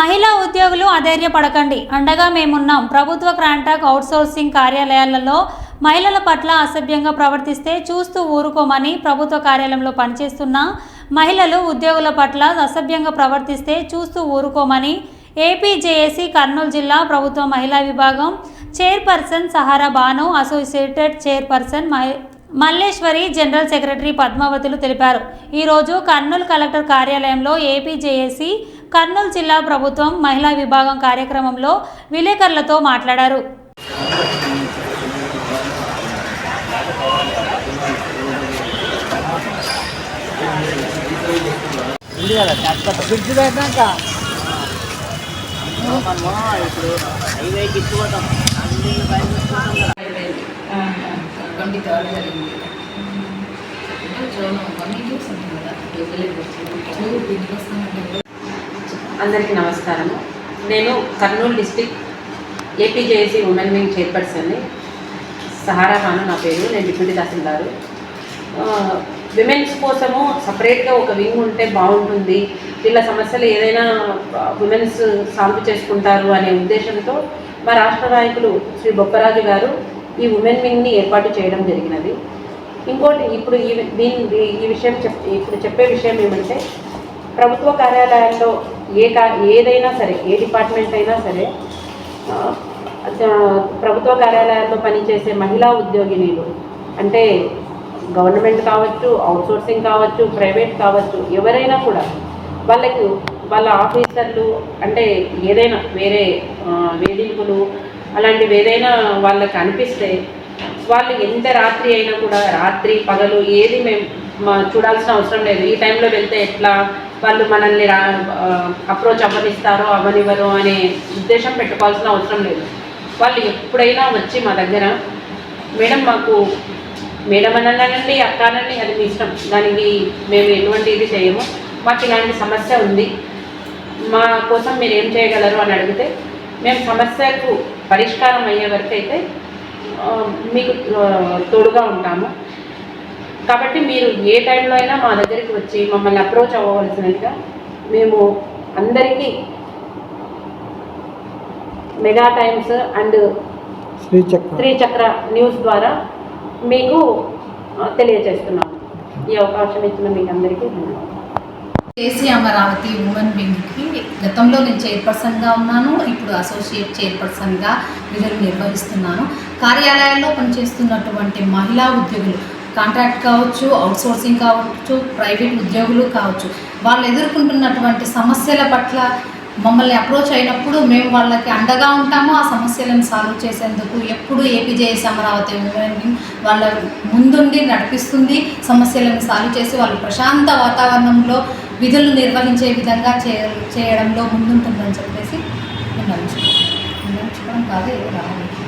మహిళా ఉద్యోగులు అధైర్యపడకండి. అండగా మేమున్నాం. ప్రభుత్వ కాంట్రాక్ట్ అవుట్సోర్సింగ్ కార్యాలయాలలో మహిళల పట్ల అసభ్యంగా ప్రవర్తిస్తే చూస్తూ ఊరుకోమని ప్రభుత్వ కార్యాలయంలో పనిచేస్తున్న మహిళలు ఉద్యోగుల పట్ల అసభ్యంగా ప్రవర్తిస్తే చూస్తూ ఊరుకోమని ఏపీజేఏసీ కర్నూలు జిల్లా ప్రభుత్వ మహిళా విభాగం chairperson Sahara Banu associated chairperson Mahi Malleswari general secretary పద్మావతులు తెలిపారు. ఈరోజు కర్నూలు కలెక్టర్ కార్యాలయంలో ఏపీజేఏసీ కర్నూలు జిల్లా ప్రభుత్వం మహిళా విభాగం కార్యక్రమంలో విలేకరులతో మాట్లాడారు కదా. ట్వంటీ థర్డ్ జరిగింది జోన్ వన్కి కదా అందరికీ నమస్కారము. నేను Kurnool district APJAC women wing చైర్పర్సన్ని Sahara Khan నా పేరు నేను డిప్యూటీ తహసీల్దారు. విమెన్స్ కోసము సపరేట్గా ఒక వింగ్ ఉంటే బాగుంటుంది. వీళ్ళ సమస్యలు ఏదైనా విమెన్స్ సాల్వ్ చేసుకుంటారు అనే ఉద్దేశంతో మా రాష్ట్ర నాయకులు శ్రీ బొప్పరాజు గారు ఈ ఉమెన్ వింగ్ని ఏర్పాటు చేయడం జరిగినది. ఇంకోటి ఇప్పుడు ఈ దీని ఈ విషయం చెప్ ఇప్పుడు చెప్పే విషయం ఏమంటే ప్రభుత్వ కార్యాలయాల్లో ఏ కా ఏదైనా సరే ఏ డిపార్ట్మెంట్ అయినా సరే ప్రభుత్వ కార్యాలయాల్లో పనిచేసే మహిళా ఉద్యోగినీలు అంటే గవర్నమెంట్ కావచ్చు అవుట్సోర్సింగ్ కావచ్చు ప్రైవేట్ కావచ్చు ఎవరైనా కూడా వాళ్ళకు వాళ్ళ ఆఫీసర్లు అంటే ఏదైనా వేరే వేధింపులు అలాంటివి ఏదైనా వాళ్ళకి అనిపిస్తే వాళ్ళు ఎంత రాత్రి అయినా కూడా రాత్రి పగలు ఏది మేము మా- చూడాల్సిన అవసరం లేదు. ఈ టైంలో వెళ్తే ఎట్లా? వాళ్ళు మనల్ని రా అప్రోచ్ అవ్వనిస్తారో అవ్వనివ్వరు అనే ఉద్దేశం పెట్టుకోవాల్సిన అవసరం లేదు. వాళ్ళు ఎప్పుడైనా వచ్చి మా దగ్గర మేడం మాకు మేడం అనండి అక్క అనండి అది మీ ఇష్టం. దానికి మేము ఎటువంటి ఇది చేయము. మాకు ఇలాంటి సమస్య ఉంది. మా కోసం మీరు ఏం చేయగలరు? అని అడిగితే మేము సమస్యకు పరిష్కారం అయ్యే వరకు అయితే మీకు తోడుగా ఉంటాము. కాబట్టి మీరు ఏ టైంలో అయినా మా దగ్గరికి వచ్చి మమ్మల్ని అప్రోచ్ అవ్వవలసినదిగా మేము అందరికీ mega times and Trichakra news ద్వారా మీకు తెలియజేస్తున్నాము. ఈ అవకాశం ఇచ్చిన మీకు అందరికీ ధన్యవాదాలు. ఏసీ అమరావతి ఉమెన్ వింగ్కి గతంలో నేను చైర్పర్సన్గా ఉన్నాను ఇప్పుడు అసోసియేట్ చైర్పర్సన్గా విధులు నిర్వహిస్తున్నాను కార్యాలయాల్లో పనిచేస్తున్నటువంటి మహిళా ఉద్యోగులు కాంట్రాక్ట్ కావచ్చు అవుట్సోర్సింగ్ కావచ్చు ప్రైవేట్ ఉద్యోగులు కావచ్చు. వాళ్ళు ఎదుర్కొంటున్నటువంటి సమస్యల పట్ల మమ్మల్ని అప్రోచ్ అయినప్పుడు మేము వాళ్ళకి అండగా ఉంటాము. ఆ సమస్యలను సాల్వ్ చేసేందుకు ఎప్పుడు ఏపీజేఎస్ అమరావతి వాళ్ళ ముందుండి నడిపిస్తుంది. సమస్యలను సాల్వ్ చేసి వాళ్ళు ప్రశాంత వాతావరణంలో విధులు నిర్వహించే విధంగా చేయ చేయడంలో ముందుంటుందని చెప్పేసి విన్నవించుకోవడం విన్నవించుకోవడం కాదు ఏదో రావాలి.